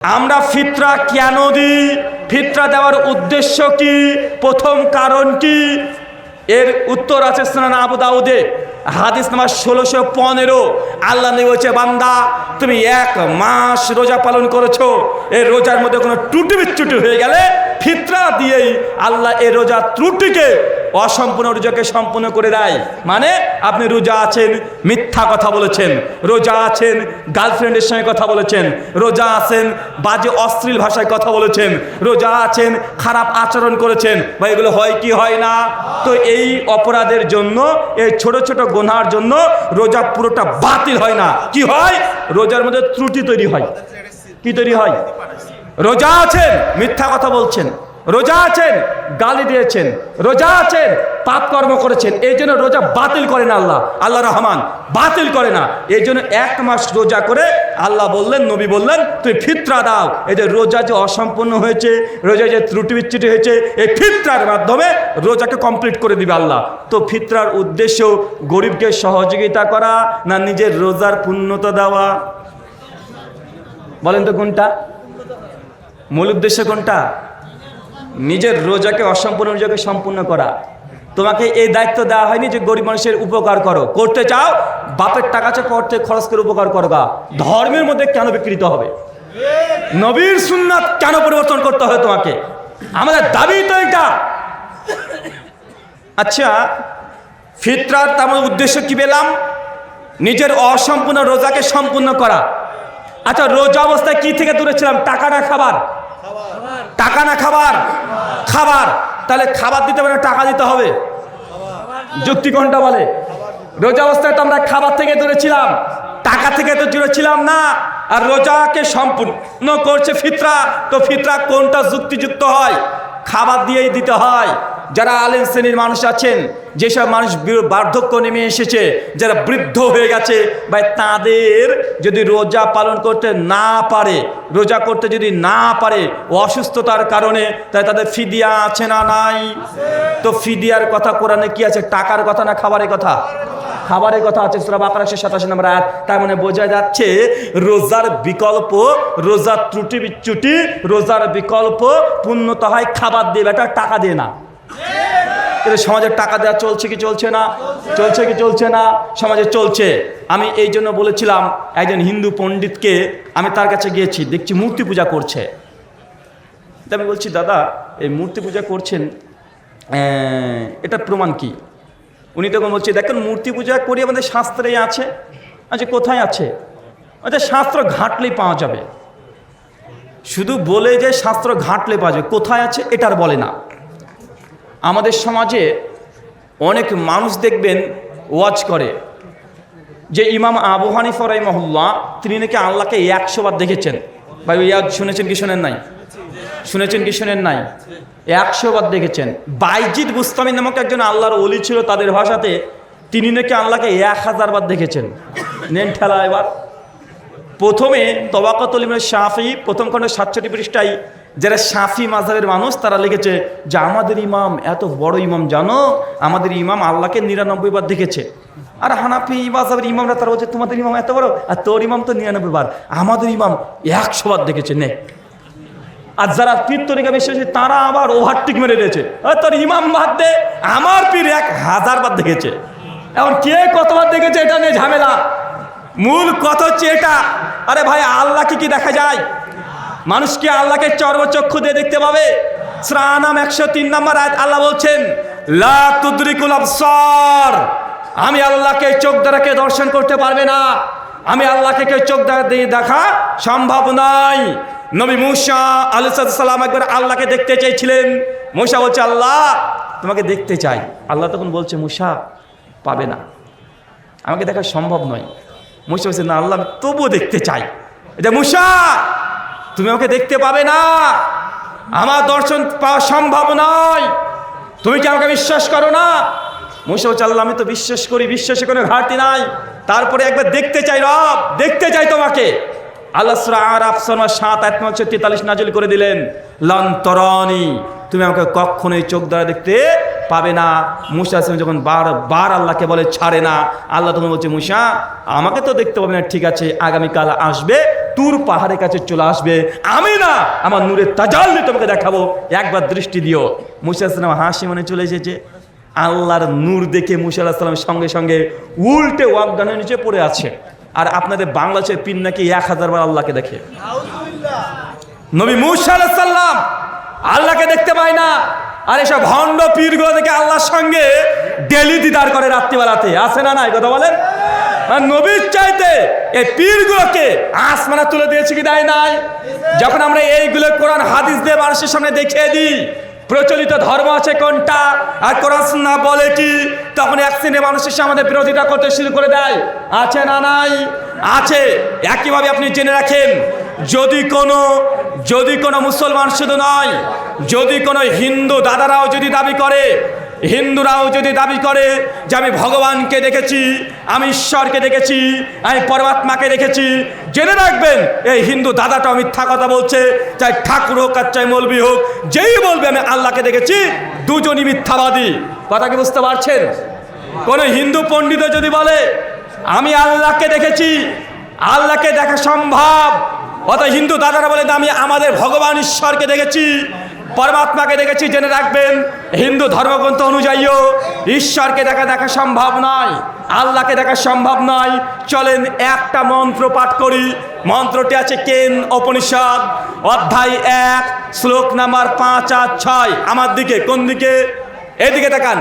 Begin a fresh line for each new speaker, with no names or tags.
আমরা ফিতরা কেন দিই? ফিতরা দেওয়ার উদ্দেশ্য কি? প্রথম কারণ কি? এর উত্তর আছে স্নান আবু দাউদে। হাদিস নাম্বার ষোলোশো পনেরো। আল্লাহ নবী বলছে, বান্দা, তুমি এক মাস রোজা পালন করেছ। এর রোজার মধ্যে কোনো টুটি বিচ্ছুটি হয়ে গেলে ফিতরা দিয়েই আল্লাহ এ রোজা ত্রুটিকে, অসম্পূর্ণ রোজাকে সম্পূর্ণ করে দেয়। মানে আপনি রোজা আছেন, মিথ্যা কথা বলেছেন। রোজা আছেন, গার্লফ্রেন্ডের সঙ্গে কথা বলেছেন। রোজা আছেন, বাজে, অশ্লীল ভাষায় কথা বলেছেন। রোজা আছেন, খারাপ আচরণ করেছেন। বা এগুলো হয় কি হয় না? তো এই অপরাধের জন্য, এই ছোট ছোট গোনার জন্য রোজা পুরোটা বাতিল হয় না। কি হয়? রোজার মধ্যে ত্রুটি তৈরি হয়। কি তৈরি হয়? রোজা আছেন, মিথ্যা কথা বলছেন। রোজা আছেন, গালি দিয়েছেন। রোজা আছেন, পাপ কর্ম করেছেন। এই জন্য রোজা বাতিল করে না আল্লাহ। আল্লাহ রহমান, বাতিল করে না। এই জন্য এক মাস রোজা করে আল্লাহ বললেন, নবী বললেন তুই ফিতরা দাও। এই যে রোজা যে অসম্পূর্ণ হয়েছে, রোজা যে ত্রুটি বিচ্ছুটি হয়েছে, এই ফিতরার মাধ্যমে রোজাকে কমপ্লিট করে দিবে আল্লাহ। তো ফিতরার উদ্দেশ্য গরিবকে সহযোগিতা করা না নিজের রোজার পূর্ণতা দেওয়া? বলেন তো কোনটা? মূল উদ্দেশ্য কোনটা? নিজের রোজাকে, অসম্পূর্ণ রোজাকে সম্পূর্ণ করা। তোমাকে এই দায়িত্ব দেওয়া হয়নি যে গরিব মানুষের উপকার করো। করতে চাও, বাপের টাকা চা করতে, খরচ করে উপকার করো গা। ধর্মের মধ্যে কেন বিকৃত হবে? নবীর সুন্নাত কেন পরিবর্তন করতে হবে তোমাকে? আমাদের দাবি তো এটা আচ্ছা ফিতরার তেমন উদ্দেশ্য কি পেলাম? নিজের অসম্পূর্ণ রোজাকে সম্পূর্ণ করা। আচ্ছা রোজা অবস্থায় কি থেকে দূরে ছিলাম? টাকা না খাবার। টাকা না খাবার? খাবার। তাহলে খাবার দিতে হবে টাকা দিতে হবে। যুক্তি কোনটা বলে? রোজা অবস্থায় তো আমরা খাবার থেকে দূরে ছিলাম। টাকা থেকে তো দূরে ছিলাম না। আর রোজাকে সম্পূর্ণ করছে ফিতরা। তো ফিতরা কোনটা যুক্তিযুক্ত হয়? খাবার দিয়েই দিতে হয়। যারা আলেম শ্রেণির মানুষ আছেন, যেসব মানুষ বার্ধক্য নেমে এসেছে, যারা বৃদ্ধ হয়ে গেছে বা তাদের যদি রোজা পালন করতে না পারে, রোজা করতে যদি না পারে অসুস্থতার কারণে তাই তাদের ফিদিয়া আছে না নাই? তো ফিদিয়ার কথা কোরআনে কি আছে? টাকার কথা না খাবারের কথা? খাবারের কথা আছে, সুরা বাকার একশো সাতাশি নম্বর আয়াত। তার মানে বোঝা যাচ্ছে রোজার বিকল্প, রোজার ত্রুটি বিচ্যুটি রোজার বিকল্প পূর্ণতা হয় খাবার দিয়ে বেটা টাকা দিয়ে না। কিন্তু সমাজের টাকা দেওয়া চলছে কি চলছে না? চলছে কি চলছে না? সমাজে চলছে। আমি এই জন্য বলেছিলাম, একজন হিন্দু পণ্ডিতকে আমি তার কাছে গিয়েছি, দেখছি মূর্তি পূজা করছে। তা আমি বলছি, দাদা, এই মূর্তি পূজা করছেন এটার প্রমাণ কি? উনি তখন বলছে, দেখেন, মূর্তি পূজা করি আমাদের শাস্ত্রেই আছে। আচ্ছা কোথায় আছে? আচ্ছা শাস্ত্র ঘাটলেই পাওয়া যাবে। শুধু বলে যে শাস্ত্র ঘাটলে পাওয়া যাবে, কোথায় আছে, এটার বলে না। আমাদের সমাজে অনেক মানুষ দেখবেন ওয়াজ করে। যে ইমাম আবু হানিফা মহল্লা তিনি নাকি আল্লাহকে একশো বার দেখেছেন। ভাই ইয়াদ শুনেছেন কি শোনেন নাই? শুনেছেন কি শোনেন নাই? একশো বার দেখেছেন। বাইজিদ বুস্তামি নামক একজন আল্লাহর অলি ছিল তাদের ভাষাতে, তিনি নাকি আল্লাহকে এক হাজার বার দেখেছেন। নেন ঠেলা এবার। প্রথমে তবাকত শাফি, প্রথম খণ্ডে সাতষট্টি পৃষ্ঠায় যারা শাফি মাঝহের মানুষ তারা লিখেছে যে আমাদের ইমাম এত বড় ইমাম জানো আমাদের ইমাম আল্লাহকে নিরানব্বই বার দেখেছে। আর হানাফি মাঝহের ইমামরা তারা বলছে তোমাদের ইমাম এত বড় আর তোর ইমাম তো নিরানব্বই বার। আমাদের ইমাম একশো বার দেখেছে নে। আর যারা পীর তরিকা বিশ্বাসী তারা আবার ওভারটিক মেরে দিয়েছে। "এ, তোর ইমাম বাদ দে আমার পীর এক হাজার বার দেখেছে। এখন কে কতবার দেখেছে এটা নিয়ে ঝামেলা? মূল কথা হচ্ছে এটা। আরে ভাই আল্লাহকে কি দেখা যায়? মানুষ কি আল্লাহকে চর্মচক্ষু দিয়ে দেখতে পাবে। শ্রানাম একশো তিন নম্বর আয়াত আল্লাহ বলছেন, লা তুদ্রিকুল আমি আল্লাহকে চোখ দ্বারাকে দর্শন করতে পারবে না। আমি আল্লাহকে কেউ চোখ দিয়ে দেখা সম্ভব নয়। নবী মুসা আলুসালাম একবার আল্লাহকে দেখতে চেয়েছিলেন। মুসা বলছে, আল্লাহ, তোমাকে দেখতে চাই। আল্লাহ তখন বলছে, মুসা, পাবে না। আমাকে দেখা সম্ভব নয়। মুসা বলছে, না, আল্লাহ তবুও দেখতে চাই। এটা মুসা! তুমি আমাকে দেখতে পাবে না। আমার দর্শন পাওয়া সম্ভব নয়। তুমি কি আমাকে বিশ্বাস করো না? মুসা বলছে, আল্লাহ, আমি তো বিশ্বাস করি, বিশ্বাসে কোনো ঘাটতি নাই। তারপরে একবার দেখতে চাই রব, দেখতে চাই তোমাকে। আল্লাহ আর আফসানা সাত আত্মা হচ্ছে তেতাল্লিশ নাজল করে দিলেন লন্তরণী তুমি আমাকে কখনোই চোখ দ্বারা দেখতে পাবে না। মুসা আসলাম যখন বার আল্লাহকে বলে, ছাড়ে না। আল্লাহ তখন বলছে, মুসা, আমাকে তো দেখতে পাবে না। ঠিক আছে, আগামীকাল আসবে তুর পাহাড়ের কাছে চলে আসবে। আমি না আমার নূরের তাজাল্লি তোমাকে দেখাবো। একবার দৃষ্টি দিও। মুসা ইসলাম হাসি মনে চলে এসেছে। আল্লাহর নূর দেখে মুসা সঙ্গে সঙ্গে উল্টে ওয়াকদানের নিচে পড়ে আছে। আর আপনাদের বাংলাদেশের পিন নাকি এক হাজার বার আল্লাহকে দেখে। নবী মুসা আল্লাহকে দেখতে পায় না। আর এসব ভণ্ড পীরগুলো দেখে আল্লাহর সঙ্গে ডেলি দিদার করে রাত্রিবেলাতে। আসে না না এই কথা বলেন? আর নবীর চাইতে এই পীরগুলোকে আসমানা তুলে দিয়েছে কি দেয় নাই? যখন আমরা এইগুলো কোরআন, হাদিস দিয়ে মানুষের সামনে দেখিয়ে দিই, প্রচলিত ধর্ম আছে কোনটা? আর কোরআন না বলে কি? তখন এক শ্রেণির মানুষের সামনে আমাদের বিরোধিতা করতে শুরু করে দেয়। আছে না নাই? আছে। একইভাবে আপনি জেনে রাখেন, যদি কোনো যদি কোনো মুসলমান শুধু নয়, যদি কোনো হিন্দু দাদারাও যদি দাবি করে হিন্দুরাও যদি দাবি করে যে আমি ভগবানকে দেখেছি, আমি ঈশ্বরকে দেখেছি, আমি পরমাত্মাকে দেখেছি, জেনে রাখবেন, এই হিন্দু দাদাটাও মিথ্যা কথা বলছে, চাই ঠাকুর হোক আর চাই মৌলবি হোক, যেই বলবে আমি আল্লাহকে দেখেছি, দুজনই মিথ্যাবাদী। কথা কি বুঝতে পারছেন? কোনো হিন্দু পণ্ডিত যদি বলে, আমি আল্লাহকে দেখেছি, আল্লাহকে দেখা সম্ভব। অত হিন্দু দাদারা বলে আমি আমাদের ভগবান ঈশ্বরকে দেখেছি। পরমাত্মাকে দেখেছি, জেনে রাখবেন, হিন্দু ধর্মগ্রন্থ অনুযায়ীও ঈশ্বরকে দেখা দেখা সম্ভব নয়, আল্লাহকে দেখা সম্ভব নয়। চলেন একটা মন্ত্র পাঠ করি। মন্ত্রটি আছে কেন উপনিষদ, অধ্যায় এক, শ্লোক নাম্বার পাঁচ আর ছয়। আমার দিকে, কোন দিকে? এদিকে তাকান।